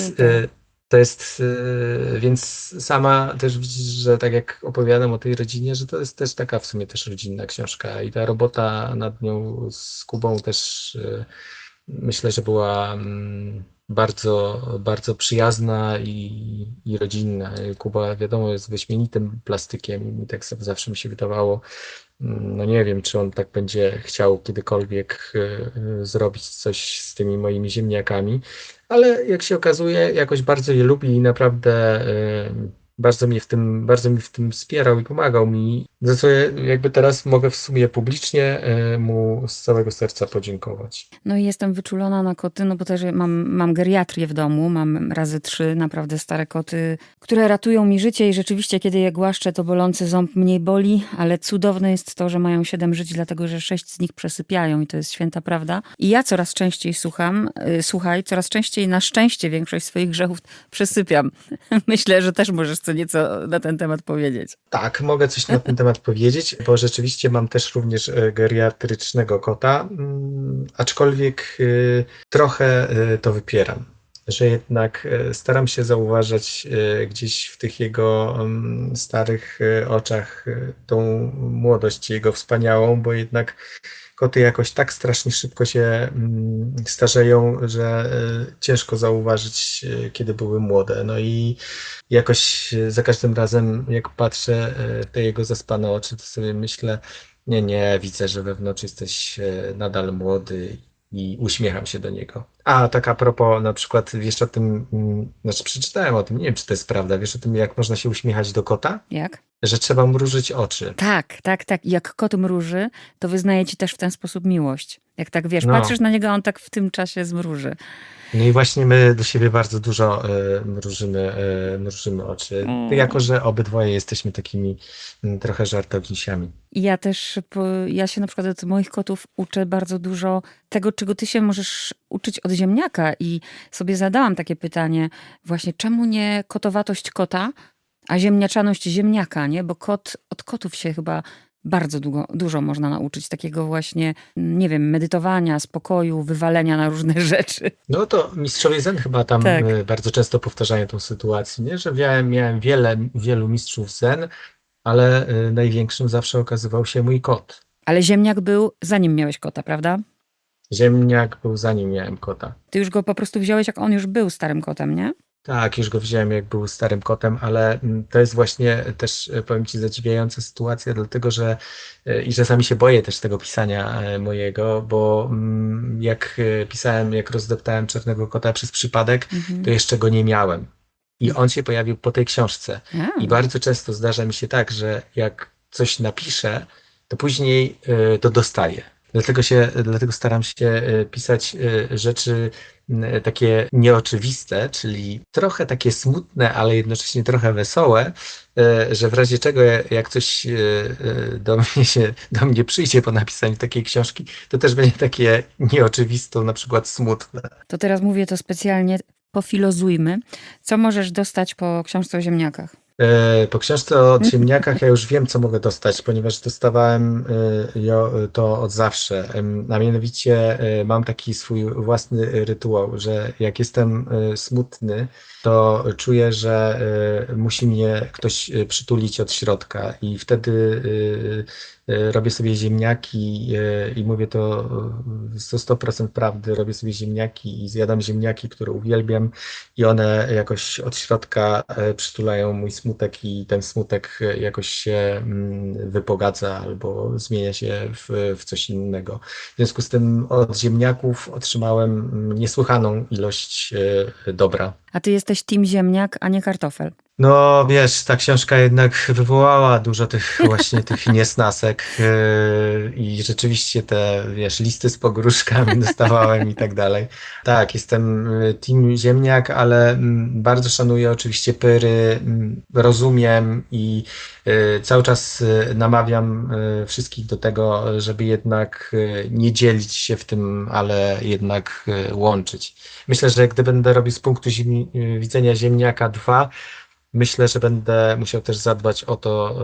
y, to jest, y, więc sama też widzisz, że tak jak opowiadam o tej rodzinie, że to jest też taka w sumie też rodzinna książka i ta robota nad nią z Kubą też y, myślę, że była mm, bardzo, bardzo przyjazna i, i rodzinna. Kuba wiadomo jest wyśmienitym plastykiem i tak zawsze mi się wydawało, no nie wiem, czy on tak będzie chciał kiedykolwiek y, zrobić coś z tymi moimi ziemniakami, ale jak się okazuje, jakoś bardzo je lubi i naprawdę y, bardzo mnie w tym, bardzo mi w tym wspierał i pomagał mi, za co jakby teraz mogę w sumie publicznie e, mu z całego serca podziękować. No i jestem wyczulona na koty, no bo też mam, mam geriatrię w domu, mam razy trzy naprawdę stare koty, które ratują mi życie i rzeczywiście kiedy je głaszczę, to bolący ząb mniej boli, ale cudowne jest to, że mają siedem żyć, dlatego że sześć z nich przesypiają i to jest święta prawda. I ja coraz częściej słucham, yy, słuchaj, coraz częściej na szczęście większość swoich grzechów przesypiam. Myślę, że też możesz co nieco na ten temat powiedzieć. Tak, mogę coś na ten temat powiedzieć, bo rzeczywiście mam też również e, geriatrycznego kota, mm, aczkolwiek e, trochę e, to wypieram. Że jednak staram się zauważać gdzieś w tych jego mm, starych oczach tą młodość jego wspaniałą, bo jednak koty jakoś tak strasznie szybko się mm, starzeją, że ciężko zauważyć, kiedy były młode. No i jakoś e, za każdym razem, jak patrzę e, te jego zaspane oczy, to sobie myślę, nie, nie, widzę, że wewnątrz jesteś e, nadal młody i uśmiecham się do niego. A tak a propos, na przykład wiesz o tym, mm, znaczy przeczytałem o tym, nie wiem czy to jest prawda, wiesz o tym, jak można się uśmiechać do kota? Jak? Że trzeba mrużyć oczy. Tak, tak, tak. I jak kot mruży, to wyznaje ci też w ten sposób miłość. Jak tak wiesz, No. patrzysz na niego, a on tak w tym czasie zmruży. No i właśnie my do siebie bardzo dużo e, mrużymy, e, mrużymy oczy, Mm. jako że obydwoje jesteśmy takimi mm, trochę żartownisiami. I ja też, po- ja się na przykład od moich kotów uczę bardzo dużo tego, czego ty się możesz uczyć od ziemniaka. I sobie zadałam takie pytanie, właśnie czemu nie kotowatość kota, a ziemniaczaność ziemniaka, nie? Bo kot, od kotów się chyba bardzo długo, dużo można nauczyć. Takiego właśnie, nie wiem, medytowania, spokoju, wywalenia na różne rzeczy. No to mistrzowie Zen chyba tam Tak. e, bardzo często powtarzają tą sytuację, nie? że miałem, miałem wiele, wielu mistrzów Zen, ale e, największym zawsze okazywał się mój kot. Ale ziemniak był zanim miałeś kota, prawda? Ziemniak był zanim miałem kota. Ty już go po prostu wziąłeś, jak on już był starym kotem, nie? Tak, już go wziąłem, jak był starym kotem, ale mm, to jest właśnie też, e, powiem ci, zadziwiająca sytuacja, dlatego że e, i czasami się boję też tego pisania e, mojego, bo mm, jak pisałem, jak rozdeptałem Czarnego Kota przez przypadek, Mhm. to jeszcze go nie miałem. I on się pojawił po tej książce. A, I bardzo często zdarza mi się tak, że jak coś napiszę, to później to dostaję. Dlatego, się, dlatego staram się y, pisać y, rzeczy y, takie nieoczywiste, czyli trochę takie smutne, ale jednocześnie trochę wesołe, że w razie czego jak coś do mnie, się, do mnie przyjdzie po napisaniu takiej książki, to też będzie takie nieoczywisto, na przykład smutne. to teraz mówię to specjalnie, pofilozujmy. Co możesz dostać po książce o ziemniakach? E, Po książce o ziemniakach ja już wiem, co mogę dostać, ponieważ dostawałem e, to od zawsze. A mianowicie e, mam taki swój własny rytuał, że jak jestem smutny, to czuję, że musi mnie ktoś przytulić od środka i wtedy robię sobie ziemniaki i mówię to e, to 100% prawdy, robię sobie ziemniaki i zjadam ziemniaki, które uwielbiam i one jakoś od środka przytulają mój smutek i ten smutek e, jakoś się mm, wypogadza albo zmienia się w, w coś innego. W związku z tym od ziemniaków otrzymałem mm, niesłychaną ilość e, dobra. A ty jesteś team ziemniak, a nie kartofel. No wiesz, ta książka jednak wywołała dużo tych właśnie tych niesnasek yy, i rzeczywiście te, wiesz, listy z pogróżkami dostawałem i tak dalej. Tak, jestem y, team ziemniak, ale mm, bardzo szanuję oczywiście pyry, mm, rozumiem i y, cały czas y, namawiam y, wszystkich do tego, żeby jednak nie dzielić się w tym, ale jednak łączyć. Myślę, że gdy będę robił z punktu widzenia ziemniaka 2, Myślę, że będę musiał też zadbać o to,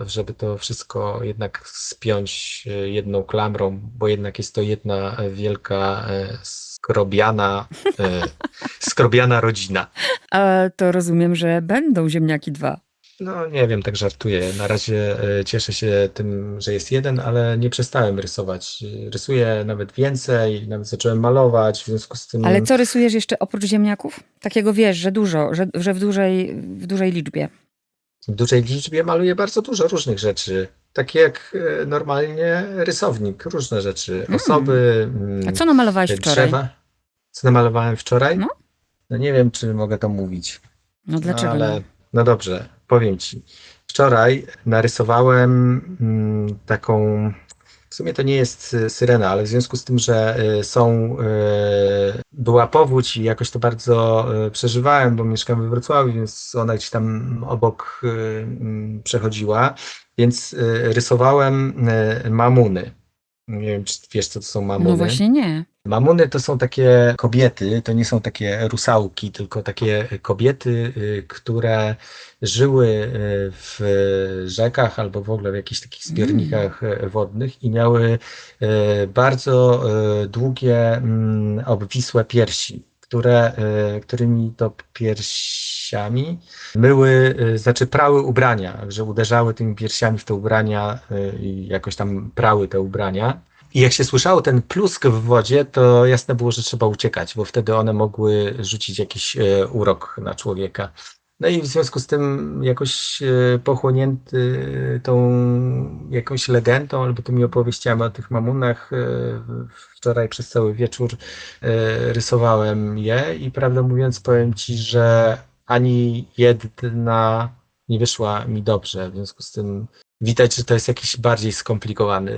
e, żeby to wszystko jednak spiąć e, jedną klamrą, bo jednak jest to jedna wielka e, skrobiana, e, skrobiana rodzina. A to rozumiem, że będą ziemniaki dwa. No nie wiem, tak żartuję. Na razie e, cieszę się tym, że jest jeden, ale nie przestałem rysować. E, Rysuję nawet więcej, nawet zacząłem malować, w związku z tym Ale co rysujesz jeszcze oprócz ziemniaków? Takiego wiesz, że dużo, że, że w, dużej, w dużej liczbie. w dużej liczbie maluję bardzo dużo różnych rzeczy. Takie jak e, normalnie rysownik, różne rzeczy. Osoby, A mm, co namalowałeś wczoraj? drzewa. Co namalowałem wczoraj? No. No nie wiem, czy mogę to mówić. No dlaczego No, ale, no dobrze, powiem ci. Wczoraj narysowałem mm, taką. W sumie to nie jest y, syrena, ale w związku z tym, że y, są. y, Była powódź i jakoś to bardzo przeżywałem, bo mieszkam we Wrocławiu, więc ona gdzieś tam obok mm, przechodziła. Więc rysowałem mamuny. Nie wiem, czy wiesz, co to są mamuny. No właśnie nie. Mamuny to są takie kobiety, to nie są takie rusałki, tylko takie kobiety, y, które żyły y, w rzekach albo w ogóle w jakichś takich zbiornikach y, wodnych i miały bardzo długie, mm, obwisłe piersi, które, którymi to piersiami myły, znaczy prały ubrania, że uderzały tymi piersiami w te ubrania i jakoś tam prały te ubrania. I jak się słyszało ten plusk w wodzie, to jasne było, że trzeba uciekać, bo wtedy one mogły rzucić jakiś e, urok na człowieka. No i w związku z tym jakoś e, pochłonięty tą jakąś legendą albo tymi opowieściami o tych mamunach, e, wczoraj przez cały wieczór rysowałem je i prawdę mówiąc powiem Ci, że ani jedna nie wyszła mi dobrze. W związku z tym widać, że to jest jakiś bardziej skomplikowany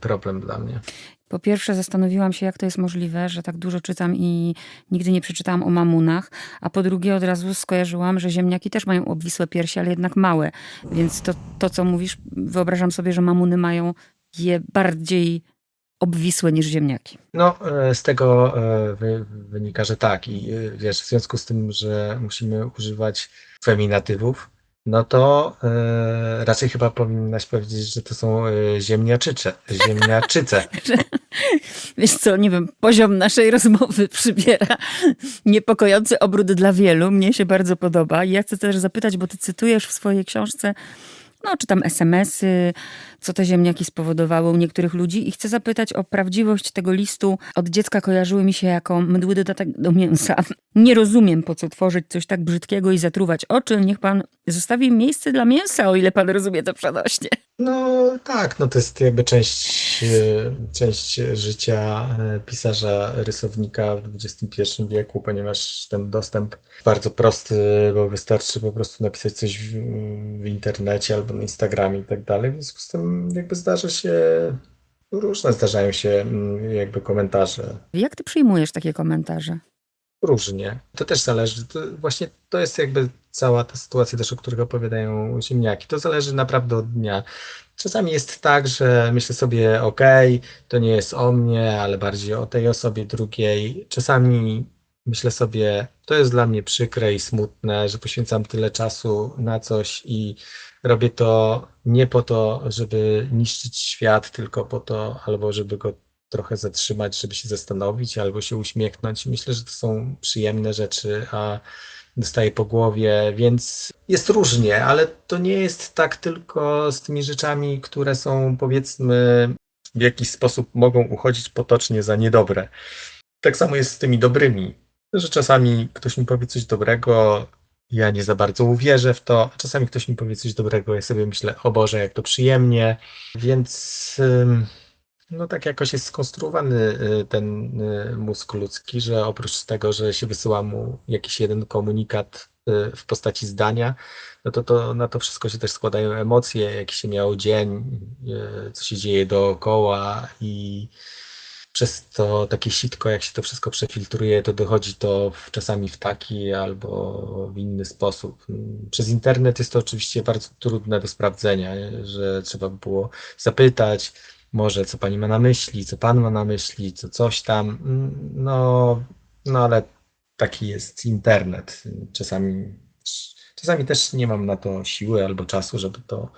problem dla mnie. Po pierwsze zastanowiłam się, jak to jest możliwe, że tak dużo czytam i nigdy nie przeczytałam o mamunach, a po drugie od razu skojarzyłam, że ziemniaki też mają obwisłe piersi, ale jednak małe. Więc to, to co mówisz, wyobrażam sobie, że mamuny mają je bardziej obwisłe niż ziemniaki. No, e, z tego e, wy, wynika, że tak. I e, wiesz, w związku z tym, że musimy używać feminatywów, no to e, raczej chyba powinnaś powiedzieć, że to są e, ziemniaczyce. Ziemniaczyce. Wiesz co, nie wiem, poziom naszej rozmowy przybiera niepokojący obrót dla wielu. Mnie się bardzo podoba. I ja chcę też zapytać, bo ty cytujesz w swojej książce, no czytam SMS-y, co te ziemniaki spowodowały u niektórych ludzi i chcę zapytać o prawdziwość tego listu. Od dziecka kojarzyły mi się jako mdły dodatek do mięsa. Nie rozumiem, po co tworzyć coś tak brzydkiego i zatruwać oczy. Niech pan zostawi miejsce dla mięsa, o ile pan rozumie to przenośnie. No tak, no to jest jakby część, e, część życia e, pisarza, rysownika w XXI wieku, ponieważ ten dostęp bardzo prosty, bo wystarczy po prostu napisać coś w, w internecie albo na Instagramie i tak dalej. W związku z tym jakby zdarza się, różne zdarzają się mm, jakby komentarze. Jak ty przyjmujesz takie komentarze? Różnie. To też zależy. To właśnie to jest jakby cała ta sytuacja też, o których opowiadają ziemniaki. To zależy naprawdę od dnia. Czasami jest tak, że myślę sobie, okej, to nie jest o mnie, ale bardziej o tej osobie drugiej. Czasami myślę sobie, to jest dla mnie przykre i smutne, że poświęcam tyle czasu na coś i robię to nie po to, żeby niszczyć świat, tylko po to, albo żeby go trochę zatrzymać, żeby się zastanowić albo się uśmiechnąć. Myślę, że to są przyjemne rzeczy, a dostaję po głowie, więc jest różnie, ale to nie jest tak tylko z tymi rzeczami, które są powiedzmy w jakiś sposób mogą uchodzić potocznie za niedobre. Tak samo jest z tymi dobrymi, że czasami ktoś mi powie coś dobrego, ja nie za bardzo uwierzę w to, a czasami ktoś mi powie coś dobrego, ja sobie myślę, o Boże, jak to przyjemnie, więc no tak jakoś jest skonstruowany y, ten y, mózg ludzki, że oprócz tego, że się wysyła mu jakiś jeden komunikat y, w postaci zdania, no to, to na to wszystko się też składają emocje, jaki się miał dzień, co się dzieje dookoła i przez to takie sitko, jak się to wszystko przefiltruje, to dochodzi to czasami w taki albo w inny sposób. Przez internet jest to oczywiście bardzo trudne do sprawdzenia, że trzeba by było zapytać, może co pani ma na myśli, co pan ma na myśli, co coś tam. No, no ale taki jest internet. Czasami, czasami też nie mam na to siły albo czasu, żeby to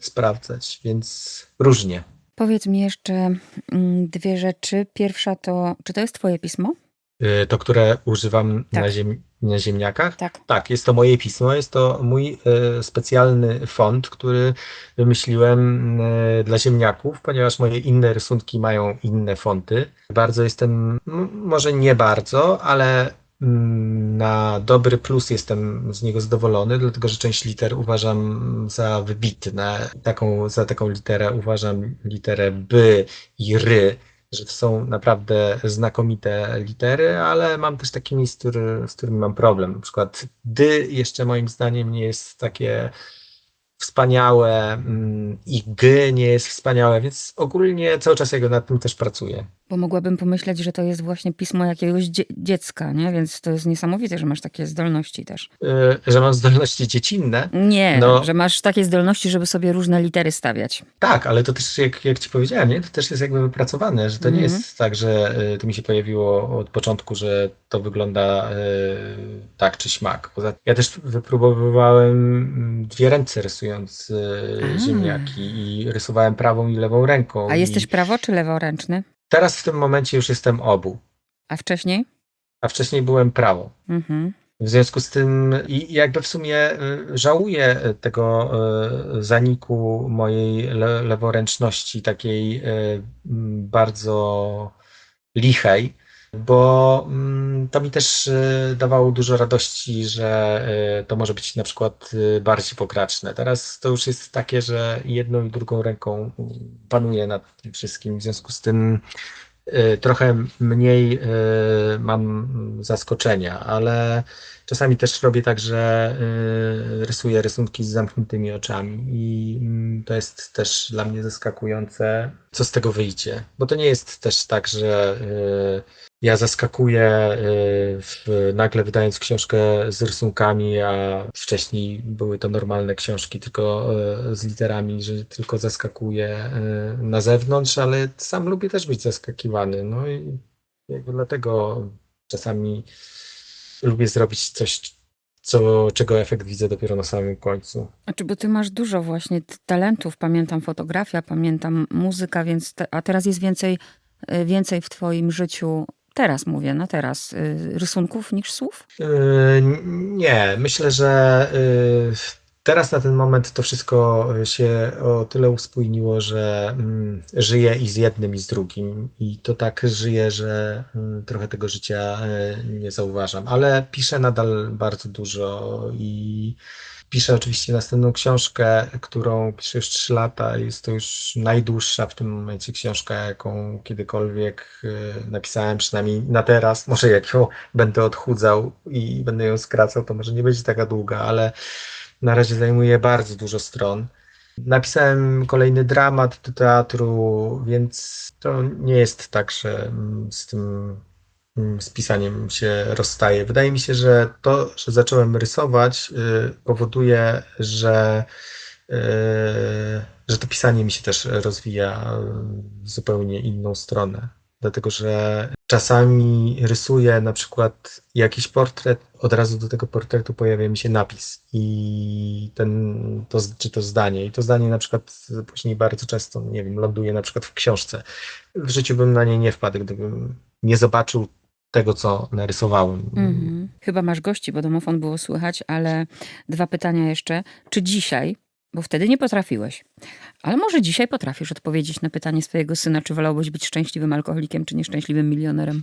sprawdzać, więc różnie. Powiedz mi jeszcze mm, dwie rzeczy. Pierwsza to, czy to jest twoje pismo? Y, To, które używam Tak. na, ziem, na ziemniakach? Tak. Tak, jest to moje pismo, jest to mój e, specjalny font, który wymyśliłem e, dla ziemniaków, ponieważ moje inne rysunki mają inne fonty. Bardzo jestem, m- może nie bardzo, ale mm, na dobry plus jestem z niego zadowolony, dlatego że część liter uważam za wybitne. Taką, za taką literę uważam literę B i R, że to są naprawdę znakomite litery, ale mam też takie miejsce, który, z którymi mam problem. Na przykład dy jeszcze moim zdaniem nie jest takie wspaniałe mm, i g nie jest wspaniałe, więc ogólnie cały czas jego nad tym też pracuję. Bo mogłabym pomyśleć, że to jest właśnie pismo jakiegoś dzie- dziecka, nie? Więc to jest niesamowite, że masz takie zdolności też. Yy, że mam zdolności dziecinne. Nie, No. że masz takie zdolności, żeby sobie różne litery stawiać. Tak, ale to też, jak, jak ci powiedziałem, nie? to też jest jakby wypracowane, że to nie Mhm. jest tak, że y, to mi się pojawiło od początku, że to wygląda y, tak czy śmak. Poza, ja też wypróbowywałem mm, dwie ręce rysując A. ziemniaki i rysowałem prawą i lewą ręką. A i jesteś prawo czy leworęczny? Teraz w tym momencie już jestem obu, A wcześniej? a wcześniej byłem prawo. Mhm. W związku z tym i jakby w sumie y, żałuję tego y, zaniku mojej le leworęczności, takiej y, bardzo lichej, bo mm, to mi też y, dawało dużo radości, że y, to może być na przykład y, bardziej pokraczne. Teraz to już jest takie, że jedną i drugą ręką panuję nad tym wszystkim, w związku z tym trochę mniej mam zaskoczenia, ale czasami też robię tak, że rysuję rysunki z zamkniętymi oczami i mm, to jest też dla mnie zaskakujące, co z tego wyjdzie. Bo to nie jest też tak, że ja zaskakuję y, w, nagle wydając książkę z rysunkami, a wcześniej były to normalne książki, tylko y, z literami, że tylko zaskakuję y, na zewnątrz, ale sam lubię też być zaskakiwany. No i jakby dlatego czasami lubię zrobić coś, co, czego efekt widzę dopiero na samym końcu. Znaczy, bo ty masz dużo właśnie talentów. Pamiętam fotografia, pamiętam muzyka, więc te, a teraz jest więcej, więcej w twoim życiu, teraz mówię, na teraz, y, rysunków niż słów? Yy, Nie, myślę, że yy, teraz na ten moment to wszystko się o tyle uspójniło, że mm, żyję i z jednym, i z drugim. I to tak żyję, że mm, trochę tego życia nie zauważam. Ale piszę nadal bardzo dużo i piszę oczywiście następną książkę, którą piszę już 3 lata. Jest to już najdłuższa w tym momencie książka, jaką kiedykolwiek yy, napisałem, przynajmniej na teraz. Może jak ją będę odchudzał i będę ją skracał, to może nie będzie taka długa, ale na razie zajmuje bardzo dużo stron. Napisałem kolejny dramat do teatru, więc to nie jest tak, że z tym z pisaniem się rozstaję. Wydaje mi się, że to, że zacząłem rysować, y, powoduje, że, y, że to pisanie mi się też rozwija w zupełnie inną stronę. Dlatego, że czasami rysuję na przykład jakiś portret, od razu do tego portretu pojawia mi się napis i ten, to, czy to zdanie. I to zdanie na przykład później bardzo często, nie wiem, ląduje na przykład w książce. W życiu bym na nie nie wpadł, gdybym nie zobaczył tego, co narysowałem. Mhm. Chyba masz gości, bo domofon było słychać, ale dwa pytania jeszcze. Czy dzisiaj, bo wtedy nie potrafiłeś, ale może dzisiaj potrafisz odpowiedzieć na pytanie swojego syna, czy wolałbyś być szczęśliwym alkoholikiem, czy nieszczęśliwym milionerem?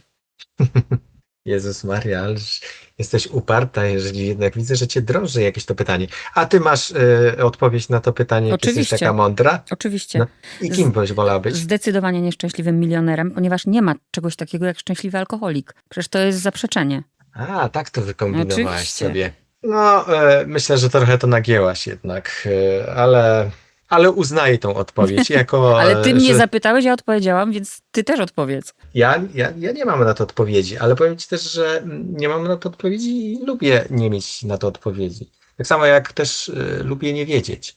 Jezus Maria, ależ jesteś uparta, jeżeli jednak widzę, że cię drąży jakieś to pytanie. A ty masz y, odpowiedź na to pytanie, jak jesteś Oczywiście. taka mądra? Oczywiście. No, I kim byś wolała być? Zdecydowanie nieszczęśliwym milionerem, ponieważ nie ma czegoś takiego jak szczęśliwy alkoholik. Przecież to jest zaprzeczenie. A, tak to wykombinowałaś Oczywiście. sobie. No, e, myślę, że trochę to nagięłaś jednak, e, ale, ale uznaję tą odpowiedź jako... Ale ty mnie że zapytałeś, ja odpowiedziałam, więc ty też odpowiedz. ja, ja, ja nie mam na to odpowiedzi, ale powiem ci też, że nie mam na to odpowiedzi i lubię nie mieć na to odpowiedzi. Tak samo jak też e, lubię nie wiedzieć.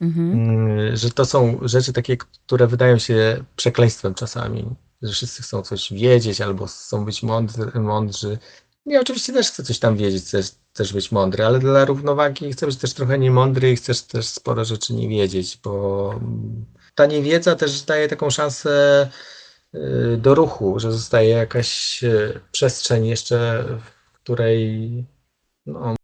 Mhm. Mm, że to są rzeczy takie, które wydają się przekleństwem czasami, że wszyscy chcą coś wiedzieć albo chcą być mądrzy. mądrzy. Ja oczywiście też chcę coś tam wiedzieć, chcę też być mądry, ale dla równowagi chcę być też trochę niemądry i chcesz też sporo rzeczy nie wiedzieć, bo ta niewiedza też daje taką szansę y, do ruchu, że zostaje jakaś y, przestrzeń jeszcze, w której no,